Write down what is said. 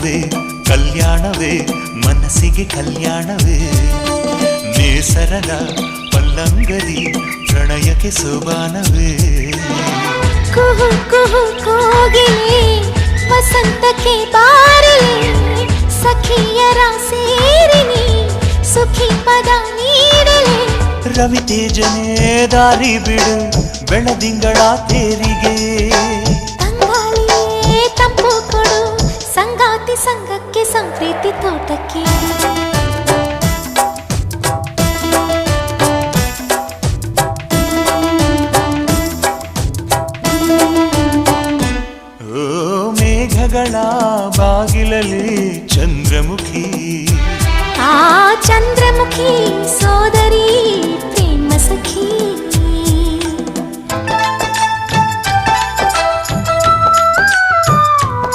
ಕಲ್ಯಾಣವೇ ಕಲ್ಯಾಣವೇ ಮನಸ್ಸಿಗೆ ಕಲ್ಯಾಣವೇ. ನೇಸರದ ಪಲ್ಲಂಗರಿ ಪ್ರಣಯಕ್ಕೆ ಸೋಬಾನವೇ. ಕುಹು ಕುಹು ಕೋಗಿಲೆ ವಸಂತಕ್ಕೆ ಬಾರಲಿ ಸಖಿಯರ ಸೇರಿನಿ ಸುಖಿ ಪದ ನೀಡಲಿ. ರವಿ ತೇಜನೇ ದಾರಿ ಬಿಡು ಬೆಳದಿಂಗಳ ತೇರಿಗೆ. ಸಂಘಕ್ಕೆ ಸಂಪ್ರೀತಿ ತೋಟಕ್ಕೆ ಓ ಮೇಘಗಳ ಬಾಗಿಲಲ್ಲಿ ಚಂದ್ರಮುಖಿ ಆ ಚಂದ್ರಮುಖಿ ಸೋದರಿ ಪ್ರೇಮ ಸಖಿ